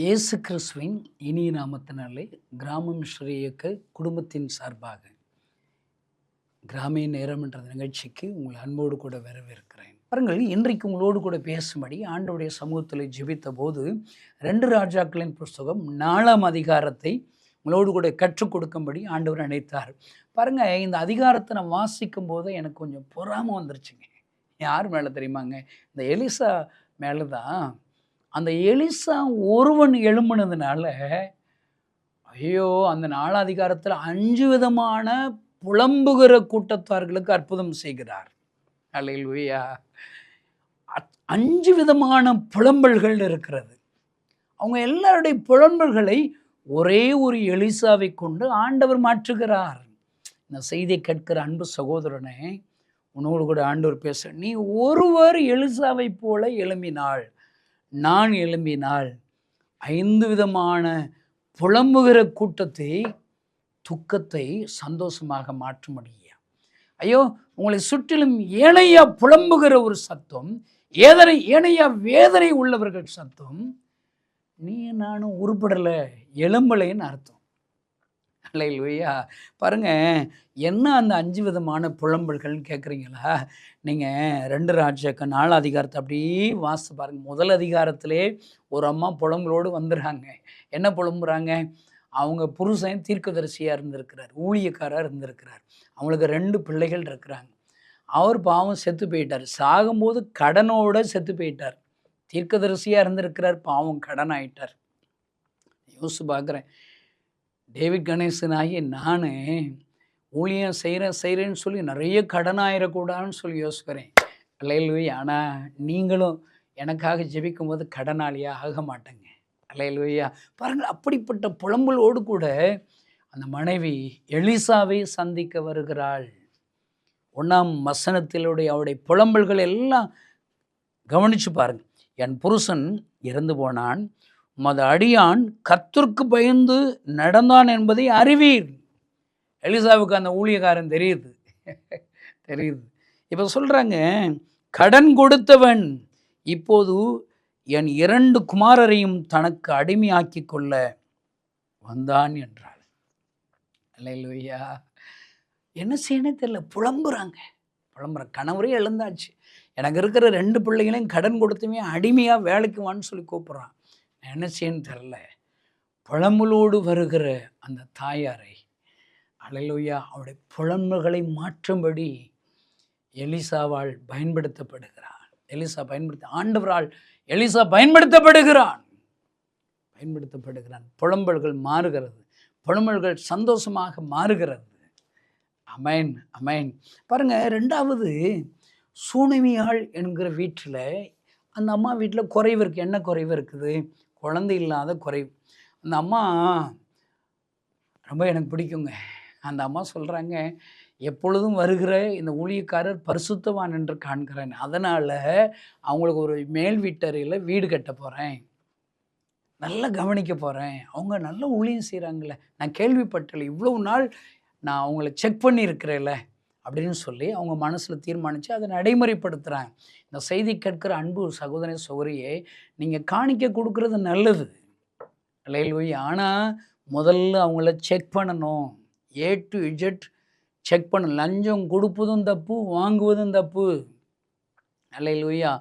இயேசு கிறிஸ்துவின் இனிய நாமத்தினாலே கிராமம் ஸ்ரீ இயக்க குடும்பத்தின் சார்பாக கிராமிய நேரம் என்ற நிகழ்ச்சிக்கு உங்கள் அன்போடு கூட வரவேற்கிறேன். பாருங்கள் இன்றைக்கு உங்களோடு கூட பேசும்படி ஆண்டவருடைய சமூகத்தில் ஜெபித்த போது ரெண்டு ராஜாக்களின் புஸ்தகம் நாலாம் அதிகாரத்தை உங்களோடு கூட கற்றுக் கொடுக்கும்படி ஆண்டவர் நினைத்தார். பாருங்க இந்த அதிகாரத்தை நான் வாசிக்கும் போது எனக்கு கொஞ்சம் பொறாமல் வந்துருச்சுங்க. யார் மேலே தெரியுமாங்க? இந்த எலிசா மேலே தான் அந்த எலிசா ஒருவன் எழும்புனதுனால ஐயோ அந்த நாளாதிகாரத்தில் அஞ்சு விதமான புலம்புகிற கூட்டத்தார்களுக்கு அற்புதம் செய்கிறார். அல்லையா அஞ்சு விதமான புலம்பல்கள் இருக்கிறது. அவங்க எல்லாருடைய புலம்பல்களை ஒரே ஒரு எலிசாவை கொண்டு ஆண்டவர் மாற்றுகிறார். இந்த செய்தியை கேட்கிற அன்பு சகோதரனே உன்னோடு கூட ஆண்டவர் பேச நீ ஒருவர் எலிசாவை போல எழும்பினாள். நான் எழும்பினால் ஐந்து விதமான புலம்புகிற கூட்டத்தை துக்கத்தை சந்தோஷமாக மாற்ற முடியும் ஐயோ உங்களை சுற்றிலும் ஏனையா புலம்புகிற ஒரு சத்தம் ஏதனை ஏனையா வேதனை உள்ளவர்கள் சத்தம் நீ நானும் உருப்படலை எலும்பலைன்னு அர்த்தம். இல்லையா? பாருங்க என்ன அந்த அஞ்சு விதமான புலம்பல்கள்னு கேட்குறீங்களா நீங்கள் ரெண்டு ராஜாக்க நாலு அதிகாரத்தை அப்படியே வாசித்து பாருங்கள் முதல் அதிகாரத்திலே ஒரு அம்மா புலம்பலோடு வந்துடுறாங்க என்ன புலம்புறாங்க? அவங்க புருஷன் தீர்க்கதரிசியாக இருந்திருக்கிறார் ஊழியக்காராக இருந்திருக்கிறார். அவங்களுக்கு ரெண்டு பிள்ளைகள் இருக்கிறாங்க. அவர் பாவம் செத்து போயிட்டார். சாகும்போது கடனோட செத்து போயிட்டார். தீர்க்கதரிசியாக இருந்திருக்கிறார் பாவம் கடன் ஆயிட்டார் யோசிச்சு பார்க்குறேன் டேவிட் கணேசன் நான் ஊழியம் செய்கிறேன் செய்கிறேன்னு சொல்லி நிறைய கடன் ஆயிடக்கூடாதுன்னு சொல்லி யோசிக்கிறேன். அலையல்வி ஆனால் நீங்களும் எனக்காக ஜெபிக்கும் போது கடனாளியாக ஆக மாட்டேங்க. அலையல்வையா பாருங்கள் அப்படிப்பட்ட புலம்பலோடு கூட அந்த மனைவி எலிசாவை சந்திக்க வருகிறாள். ஒன்றாம் வசனத்திலுடைய அவருடைய புலம்பல்கள் எல்லாம் கவனித்து பாருங்கள். என் புருஷன் இறந்து போனான். மத அடியான் கத்திற்கு பயந்து நடந்தான் என்பதை அறிவீர். எலிசாவுக்கு அந்த ஊழியக்காரன் தெரியுது. தெரியுது. இப்போ சொல்கிறாங்க கடன் கொடுத்தவன் இப்போது என் இரண்டு குமாரரையும் தனக்கு அடிமையாக்கி கொள்ள வந்தான் என்றாள். இல்லையா என்ன செய்யணும் தெரியல புலம்புறாங்க. புலம்புற கணவரே எழுந்தாச்சு. எனக்கு இருக்கிற ரெண்டு பிள்ளைகளையும் கடன் கொடுத்துமே அடிமையாக வேலைக்கு வான்னு சொல்லி கூப்பிட்றான். நினச்சேன்னு தெரில புலம்பலோடு வருகிற அந்த தாயாரை அலையிலோயா அவருடைய புலம்புகளை மாற்றும்படி எலிசாவால் பயன்படுத்தப்படுகிறார் எலிசா பயன்படுத்த ஆண்டவரால் எலிசா பயன்படுத்தப்படுகிறான். பயன்படுத்தப்படுகிறான். புலம்பல்கள் மாறுகிறது. புலம்பல்கள் சந்தோஷமாக மாறுகிறது. Amine amine. பாருங்க ரெண்டாவது சூனமியாள் என்கிற வீட்டில் அந்த அம்மா வீட்டில் குறைவு இருக்குது என்ன குறைவு இருக்குது? குழந்தை இல்லாத குறைவு. அந்த அம்மா ரொம்ப எனக்கு பிடிக்குங்க. அந்த அம்மா சொல்கிறாங்க எப்பொழுதும் வருகிற இந்த ஊழியக்காரர் பரிசுத்தவான் என்று காண்கிறேன். அதனால் அவங்களுக்கு ஒரு மேல் வீட்டறையில் வீடு கட்ட போகிறேன் நல்லா கவனிக்க போகிறேன் அவங்க நல்ல ஊழியம் செய்கிறாங்களே நான் கேள்விப்பட்டல. இவ்வளோ நாள் நான் அவங்கள செக் பண்ணியிருக்கிறேன்ல. அப்படின்னு சொல்லி அவங்க மனசில் தீர்மானித்து அதை நடைமுறைப்படுத்துகிறாங்க இந்த செய்தி கேட்கிற அன்பு சகோதர சௌரியை நீங்கள் காணிக்க கொடுக்குறது நல்லது. லைல்வை ஆனால் முதல்ல அவங்கள செக் பண்ணணும். ஏ டு இஜெட் செக் பண்ண லஞ்சம் கொடுப்பதும் தப்பு வாங்குவதும் தப்பு. அல்லையா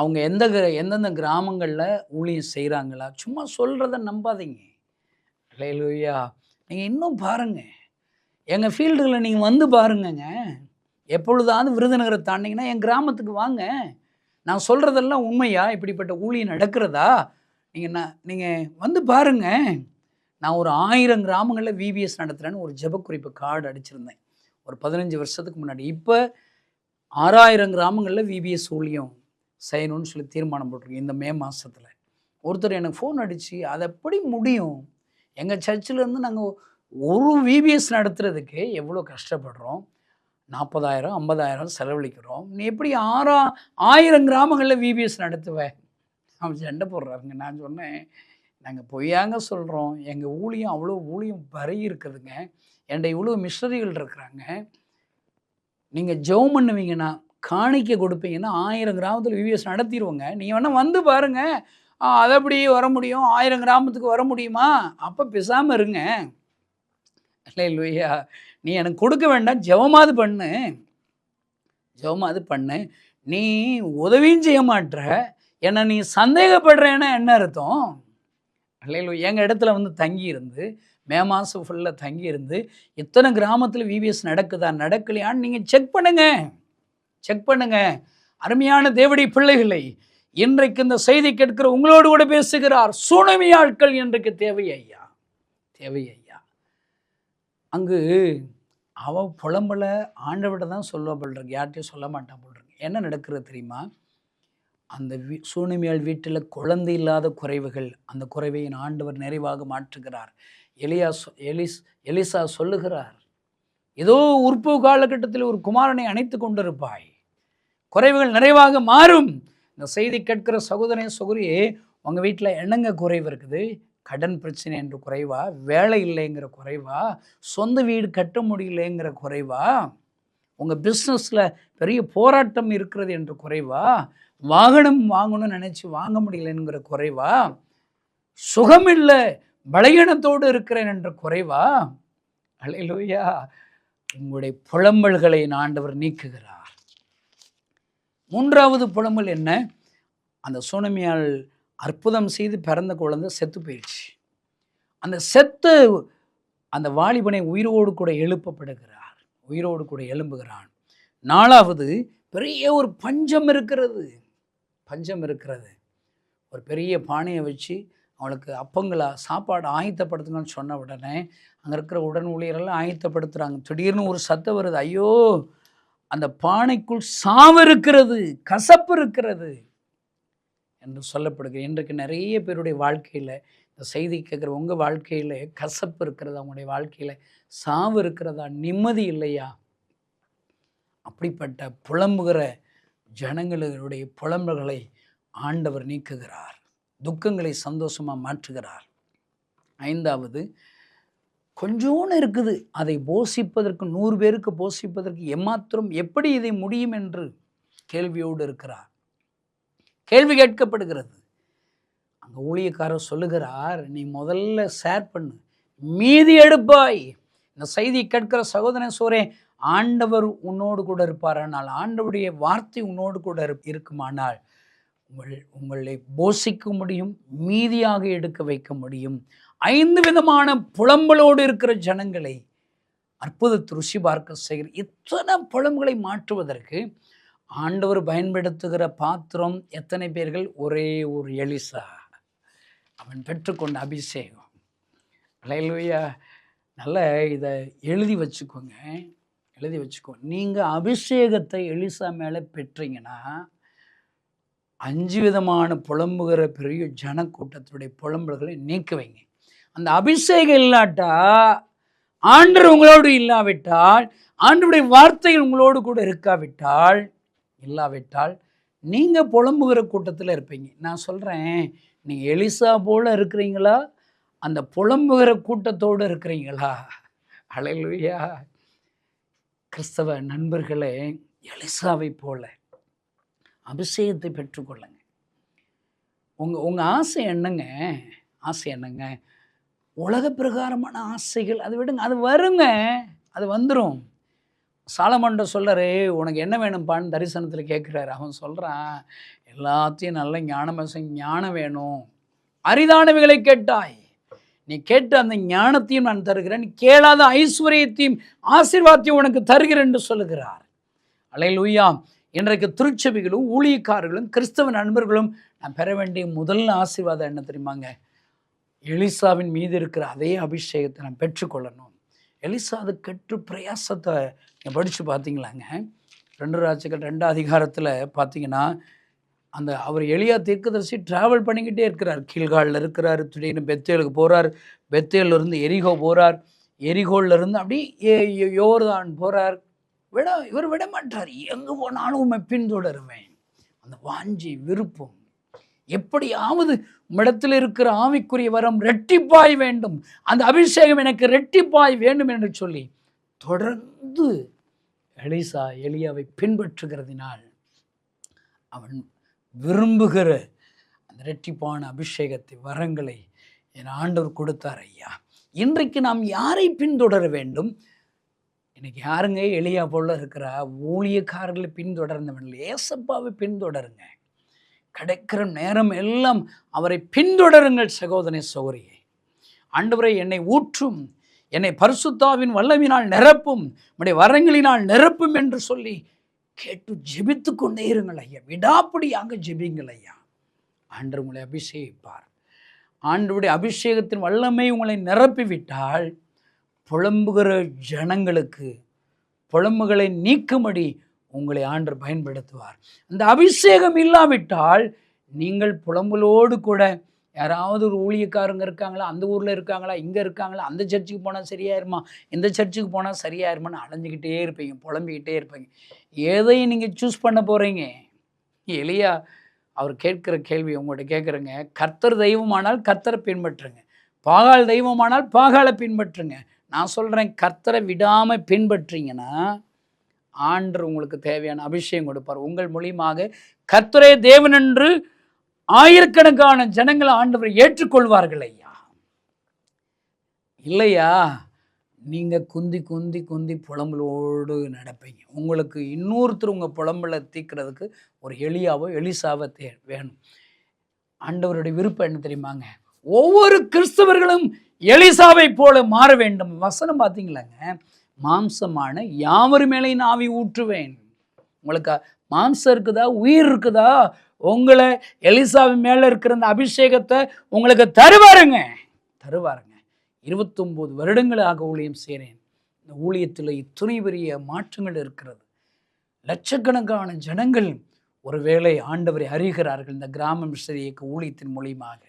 அவங்க எந்த எந்தெந்த கிராமங்களில் ஊழியம் செய்கிறாங்களா சும்மா சொல்கிறத நம்பாதீங்க. அல்லையா நீங்கள் இன்னும் பாருங்கள் எங்கள் ஃபீல்டுகளில் நீங்கள் வந்து பாருங்கங்க. எப்பொழுதாவது விருதுநகரை தாண்டிங்கன்னா என் கிராமத்துக்கு வாங்க. நான் சொல்கிறதெல்லாம் உண்மையா? இப்படிப்பட்ட ஊழியம் நடக்கிறதா? நீங்கள் நான் நீங்கள் வந்து பாருங்கள் நான் ஒரு ஆயிரம் கிராமங்களில் விபிஎஸ் நடத்துகிறேன்னு ஒரு ஜபக்குறிப்பு கார்டு அடிச்சிருந்தேன். ஒரு பதினஞ்சு வருஷத்துக்கு முன்னாடி. இப்போ ஆறாயிரம் கிராமங்களில் விபிஎஸ் ஊழியம் செய்யணும்னு சொல்லி தீர்மானம் போட்டிருக்கேன் இந்த மே மாதத்தில் ஒருத்தர் எனக்கு ஃபோன் அடித்து அது எப்படி முடியும் எங்கள் சர்ச்சிலேருந்து நாங்கள் ஒரு விபிஎஸ் நடத்துறதுக்கு எவ்வளோ கஷ்டப்படுறோம்? நாற்பதாயிரம் ஐம்பதாயிரம் செலவழிக்கிறோம். நீ எப்படி ஆறா ஆயிரம் கிராமங்களில் விபிஎஸ் நடத்துவேன் அவன் சண்டை போடுறாருங்க. நான் சொன்னேன் நாங்கள் பொய்யாங்க சொல்கிறோம் எங்கள் ஊழியம் அவ்வளோ ஊழியம் பரகி இருக்குதுங்க. என்கிட்ட இவ்வளோ மிஷனரிகள் இருக்கிறாங்க. நீங்கள் ஜெபம் பண்ணுவீங்கன்னா காணிக்க கொடுப்பீங்கன்னா ஆயிரம் கிராமத்தில் விவிஎஸ் நடத்திடுவோங்க. நீங்கள் வேணால் வந்து பாருங்கள் அதை அது எப்படி வர முடியும்? ஆயிரம் கிராமத்துக்கு வர முடியுமா? அப்போ பேசாமல் இருங்க. இல்லை லூயா நீ எனக்கு கொடுக்க வேண்டாம் ஜெபமாவது பண்ணு. ஜெபமாவது பண்ணு. நீ உதவியும் செய்ய மாட்ற. என்னை நீ சந்தேகப்படுறேன்னா என்ன அர்த்தம்? இல்லை எங்கள் இடத்துல வந்து தங்கி இருந்து மே மாதம் ஃபுல்லாக தங்கி இருந்து கிராமத்தில் விபிஎஸ் நடக்குதா? நடக்கலையான்னு நீங்கள் செக் பண்ணுங்கள் செக் பண்ணுங்கள் அருமையான தேவடி பிள்ளைகளை இன்றைக்கு இந்த செய்தி கேட்கிற உங்களோடு கூட பேசுகிறார். சுனமி ஆட்கள் இன்றைக்கு தேவை ஐயா தேவை ஐயா அங்கு அவள் புலம்பல ஆண்டவிட தான் சொல்ல போல்றேன் இருக்கு. யார்கிட்டையும் சொல்ல மாட்டான் போல்றேன் என்ன நடக்கிறது தெரியுமா? அந்த வீ சூனிமையால் வீட்டில் குழந்தை இல்லாத குறைவுகள் அந்த குறைவையின் ஆண்டவர் நிறைவாக மாற்றுகிறார். எலியா எலிஸ் எலிசா சொல்லுகிறார் ஏதோ உற்பவு காலகட்டத்தில் ஒரு குமாரனை அணைத்து கொண்டிருப்பாய். குறைவுகள் நிறைவாக மாறும். இந்த செய்தி கேட்கிற சகோதரன் சகோதரியே உங்கள் வீட்டில் என்னங்க குறைவு இருக்குது? கடன் பிரச்சனை என்று குறைவா? வேலை இல்லைங்கிற குறைவா? சொந்த வீடு கட்ட முடியலைங்கிற குறைவா? உங்கள் பிஸ்னஸில் பெரிய போராட்டம் இருக்கிறது என்று குறைவா? வாகனம் வாங்கணும்னு நினச்சி வாங்க முடியலங்கிற குறைவா? சுகம் இல்லை பலகீனத்தோடு இருக்கிறேன் என்ற குறைவா? அலையிலோயா! உங்களுடைய புலம்பல்களை ஆண்டவர் நீக்குகிறார். மூன்றாவது புலம்பல் என்ன? அந்த சுனமியால் அற்புதம் செய்து பிறந்த குழந்தை செத்து போயிடுச்சு. அந்த செத்து அந்த வாலிபனை உயிரோடு கூட எழுப்பப்படுகிறார். உயிரோடு கூட எழும்புகிறான். நாலாவது பெரிய ஒரு பஞ்சம் இருக்கிறது. பஞ்சம் இருக்கிறது. ஒரு பெரிய பானையை வச்சு அவளுக்கு அப்பங்களா சாப்பாடு ஆயத்தப்படுத்துங்கன்னு சொன்ன உடனே அங்கே இருக்கிற உடன் ஊழியரெல்லாம் ஆயத்தப்படுத்துகிறாங்க திடீர்னு ஒரு சத்தம் வருது. ஐயோ அந்த பானைக்குள் சாவு இருக்கிறது கசப்பு இருக்கிறது. என்று சொல்லப்படுகிறது. இன்றைக்கு நிறைய பேருடைய வாழ்க்கையில் இந்த செய்தி கேட்குற உங்கள் வாழ்க்கையில் கசப்பு இருக்கிறதா? உங்களுடைய வாழ்க்கையில் சாவு இருக்கிறதா? நிம்மதி இல்லையா? அப்படிப்பட்ட புலம்புகிற ஜனங்களுடைய புலம்புகளை ஆண்டவர் நீக்குகிறார். துக்கங்களை சந்தோஷமாக மாற்றுகிறார். ஐந்தாவது கொஞ்சோன்னு இருக்குது. அதை போஷிப்பதற்கு நூறு பேருக்கு போஷிப்பதற்கு எம்மாத்திரம் எப்படி இதை முடியும் என்று கேள்வியோடு இருக்கிறார். கேள்வி கேட்கப்படுகிறது. அந்த ஊழியக்காரர் சொல்லுகிறார் நீ முதல்ல ஷேர் பண்ணு. மீதி எடுப்பாய். இந்த செய்தி கேட்கிற சகோதரன் சோரே ஆண்டவர் உன்னோடு கூட இருப்பாரானால் ஆண்டவருடைய வார்த்தை உன்னோடு கூட இரு- இருக்குமானால் உங்கள் உங்களை போஷிக்க முடியும் மீதியாக எடுக்க வைக்க முடியும். ஐந்து விதமான புலம்பலோடு இருக்கிற ஜனங்களை அற்புதத்தை ருசி பார்க்க செய்கிற இத்தனை புலம்புகளை மாற்றுவதற்கு ஆண்டவர் பயன்படுத்துகிற பாத்திரம் எத்தனை பேர்கள்? ஒரே ஒரு எலிசா. அவன் பெற்றுக்கொண்ட அபிஷேகம். அலையலுயா. நல்ல இதை எழுதி வச்சுக்கோங்க. எழுதி வச்சுக்கோங்க நீங்கள் அபிஷேகத்தை எலிசா மேலே பெற்றீங்கன்னா அஞ்சு விதமான புலம்புகிற பெரிய ஜனக்கூட்டத்துடைய புலம்பல்களை நீக்க வைங்க. அந்த அபிஷேகம் இல்லாட்டா ஆண்டர் உங்களோடு இல்லாவிட்டால் ஆண்டருடைய வார்த்தைகள் உங்களோடு கூட இருக்காவிட்டால் இல்லாவிட்டால் நீங்கள் புலம்புகிற கூட்டத்தில் இருப்பீங்க. நான் சொல்கிறேன் நீங்கள் எலிசா போல் இருக்கிறீங்களா? அந்த புலம்புகிற கூட்டத்தோடு இருக்கிறீங்களா? அலையிலுயா. கிறிஸ்தவ நண்பர்களே எலிசாவை போல அபிஷேகத்தை பெற்றுக்கொள்ளுங்க. உங்கள் உங்கள் ஆசை என்னங்க? ஆசை என்னங்க? உலக பிரகாரமான ஆசைகள் அது விடுங்க அது வருங்க அது வந்துடும் சாலமண்ட சொல்லறே உனக்கு என்ன வேணும்பான்னு தரிசனத்தில் கேட்குறாரு அவன் சொல்கிறான் எல்லாத்தையும் நல்ல ஞானமசம் ஞானம் வேணும். அரிதானவைகளை கேட்டாய். நீ கேட்ட அந்த ஞானத்தையும் நான் தருகிறேன். நீ கேளாத ஐஸ்வர்யத்தையும் ஆசீர்வாதத்தையும் உனக்கு தருகிறேன் என்று சொல்லுகிறார். அலையிலுயா. இன்றைக்கு திருச்செவிகளும் ஊழியக்காரர்களும் கிறிஸ்தவ நண்பர்களும் நான் பெற வேண்டிய முதல் ஆசீர்வாதம் என்ன தெரியுமாங்க? எலிசாவின் மீது இருக்கிற அதே அபிஷேகத்தை நான் பெற்றுக்கொள்ளணும். எலிசா அது கெட்டு பிரயாசத்தை நீங்கள் படித்து பார்த்தீங்களாங்க? ரெண்டு ராஜ்யங்கள் ரெண்டு அதிகாரத்தில் பார்த்தீங்கன்னா அந்த அவர் எளியா தீர்க்கதரிசி ட்ராவல் பண்ணிக்கிட்டே இருக்கிறார். கீழ்காலில் இருக்கிறார் திடீர்னு பெத்தேலுக்கு போகிறார் பெத்தேலிருந்து எரிகோ போகிறார் எரிகோல்ல இருந்து அப்படி ஏ- யோர்தான் போகிறார் விட இவர் விட மாட்டார். எங்கே போனாலும் உண்மை பின்தொடருவேன். அந்த வாஞ்சி விருப்பம் எப்படியாவது உம்மிடத்தில் இருக்கிற ஆவிக்குரிய வரம் ரெட்டிப்பாய் வேண்டும். அந்த அபிஷேகம் எனக்கு ரெட்டிப்பாய் வேண்டும் என்று சொல்லி தொடர்ந்து எலிசா எலியாவை பின்பற்றுகிறதினால் அவன் விரும்புகிற அந்த ரெட்டிப்பான அபிஷேகத்தை வரங்களை என் ஆண்டவர் கொடுத்தார் ஐயா. இன்றைக்கு நாம் யாரை பின்தொடர வேண்டும்? இன்னைக்கு யாருங்க எளியா போல இருக்கிறா ஊழியக்காரர்களை பின்தொடர்ந்தவன் ஏசப்பாவை பின்தொடருங்க. கிடைக்கிற நேரம் எல்லாம் அவரை பின்தொடருங்கள் சகோதரனை சகோதரியை. ஆண்டவரை என்னை ஊற்றும். என்னை பரிசுத்தாவின் வல்லவினால் நிரப்பும். உடைய வரங்களினால் நிரப்பும் என்று சொல்லி கேட்டு ஜெபித்து கொண்டே இருங்கள் ஐயா. விடாப்படியாக ஜெபிங்கள் ஐயா. ஆண்டு உங்களை அபிஷேகிப்பார். ஆண்டுடைய அபிஷேகத்தின் வல்லமை உங்களை நிரப்பிவிட்டால் புலம்புகிற ஜனங்களுக்கு புலம்புகளை நீக்கும்படி உங்களை ஆண்டு பயன்படுத்துவார். அந்த அபிஷேகம் இல்லாவிட்டால் நீங்கள் புலம்பலோடு கூட யாராவது ஒரு ஊழியக்காரங்க இருக்காங்களா அந்த ஊரில் இருக்காங்களா இங்கே இருக்காங்களா அந்த சர்ச்சுக்கு போனால் சரியாயிருமா இந்த சர்ச்சுக்கு போனால் சரியாயிருமான்னு அலைஞ்சிக்கிட்டே இருப்பீங்க புலம்பிக்கிட்டே இருப்பீங்க. எதையும் நீங்கள் சூஸ் பண்ண போகிறீங்க எளியா அவர் கேட்குற கேள்வி உங்கள்கிட்ட கேட்குறேங்க. கர்த்தர் தெய்வமானால் கர்த்தரை பின்பற்றுங்க. பாகால் தெய்வமானால் பாகாலை பின்பற்றுங்க. நான் சொல்கிறேன் கர்த்தரை விடாமல் பின்பற்றிங்கன்னா ஆண்டு உங்களுக்கு தேவையான அபிஷேகம் கொடுப்பார். உங்கள் மூலியமாக கர்த்தரே தேவன் என்று ஆயிரக்கணக்கான ஜனங்களை ஆண்டவரை ஏற்றுக்கொள்வார்கள் ஐயா. இல்லையா? நீங்கள் குந்தி குந்தி குந்தி புலம்பலோடு நடப்பீங்க. உங்களுக்கு இன்னொருத்தர் உங்கள் புலம்பலை தீக்கிறதுக்கு ஒரு எளியாவோ எலிசாவோ தே வேணும். ஆண்டவருடைய விருப்பம் என்ன தெரியுமாங்க? ஒவ்வொரு கிறிஸ்தவர்களும் எலிசாவை போல மாற வேண்டும். வசனம் பார்த்தீங்களாங்க மாம்சமான யாவர் மேலே ஆவி ஊற்றுவேன். உங்களுக்கு மாம்சம் இருக்குதா? உயிர் இருக்குதா? உங்களை எலிசாவின் மேலே இருக்கிற அந்த அபிஷேகத்தை உங்களுக்கு தருவாருங்க. தருவாருங்க. இருபத்தொம்போது வருடங்களாக ஊழியம் செய்கிறேன். இந்த ஊழியத்தில் இத்துணை பெரிய மாற்றங்கள் இருக்கிறது. லட்சக்கணக்கான ஜனங்கள் ஒருவேளை ஆண்டவரை அறிகிறார்கள் இந்த கிராம மிஸ்டர் இயக்க ஊழியத்தின் மூலியமாக.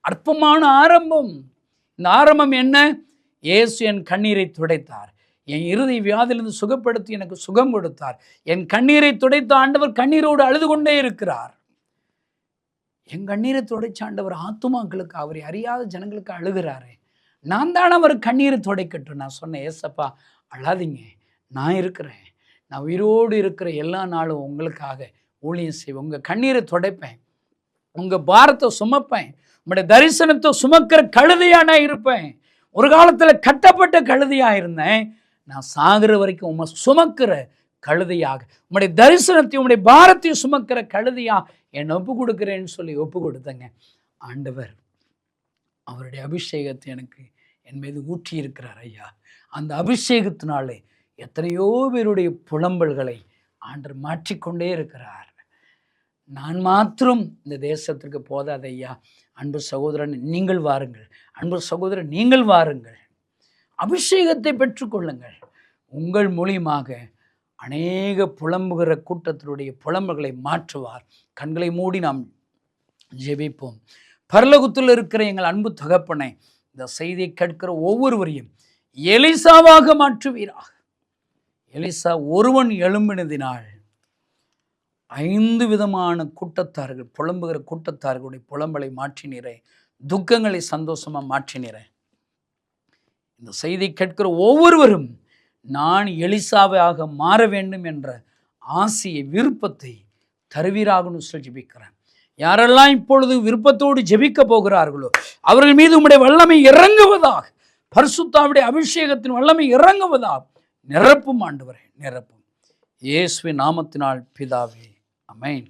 அற்பமான ஆரம்பம். இந்த ஆரம்பம் என்ன? இயேசு என் கண்ணீரை துடைத்தார். என் இறுதி வியாதிலிருந்து சுகப்படுத்தி எனக்கு சுகம் கொடுத்தார். என் கண்ணீரை துடைத்த ஆண்டவர் கண்ணீரோடு அழுது கொண்டே இருக்கிறார். என் கண்ணீரை துடைச்ச ஆண்டவர் ஆத்துமாக்களுக்கு அவரை அறியாத ஜனங்களுக்கு அழுகிறாரு. நான் தான் அவர் கண்ணீரை துடைக்கட்டும். நான் சொன்னேன் ஏசப்பா அழாதீங்க. நான் இருக்கிறேன். நான் உயிரோடு இருக்கிற எல்லா நாளும் உங்களுக்காக ஊழியம் செய்வேன். உங்கள் கண்ணீரை துடைப்பேன். உங்கள் பாரத்தை சுமப்பேன். உங்களுடைய தரிசனத்தை சுமக்கிற கழுதையாக நான் இருப்பேன். ஒரு காலத்தில் கட்டப்பட்ட கழுதையாக இருந்தேன். நான் சாகிற வரைக்கும் உம்மை சுமக்கிற கழுதையாக உம்முடைய தரிசனத்தையும் உம்முடைய பாரத்தையும் சுமக்கிற கழுதையா என்னை ஒப்பு கொடுக்குறேன்னு சொல்லி ஒப்பு கொடுத்தங்க ஆண்டவர் அவருடைய அபிஷேகத்தை எனக்கு என் மீது ஊற்றி இருக்கிறார் ஐயா. அந்த அபிஷேகத்தினாலே எத்தனையோ பேருடைய புலம்பல்களை ஆண்டர் மாற்றிக்கொண்டே இருக்கிறார். நான் மாத்திரம் இந்த தேசத்திற்கு போதாத ஐயா. அன்பு சகோதரன் நீங்கள் வாருங்கள். அன்பு சகோதரன் நீங்கள் வாருங்கள். அபிஷேகத்தை பெற்றுக்கொள்ளுங்கள். உங்கள் மூலியமாக அநேக புலம்புகிற கூட்டத்தினுடைய புலம்புகளை மாற்றுவார். கண்களை மூடி நாம் ஜெபிப்போம். பரலகுத்தில் இருக்கிற எங்கள் அன்பு தகப்பனை இந்த செய்தியை கேட்கிற ஒவ்வொருவரையும் எலிசாவாக மாற்றுவீராக. எலிசா ஒருவன் எழும்பினதினால் ஐந்து விதமான கூட்டத்தார்கள் புலம்புகிற கூட்டத்தார்களுடைய புலம்பலை மாற்றினீரே துக்கங்களை சந்தோஷமாக மாற்றினீரேன் இந்த செய்தி கேட்கிற ஒவ்வொருவரும் நான் எலிசாவாக மாற வேண்டும் என்ற ஆசையை விருப்பத்தை தருவீராகனு சொல்லி ஜெபிக்கிறேன். யாரெல்லாம் இப்பொழுது விருப்பத்தோடு ஜெபிக்க போகிறார்களோ அவர்கள் மீது உம்முடைய வல்லமை இறங்குவதாக பரிசுத்தாவுடைய அபிஷேகத்தின் வல்லமை இறங்குவதாக நிரப்பும் ஆண்டு வரை நிரப்பும். இயேசுவின் நாமத்தினால் பிதாவே அமேன்.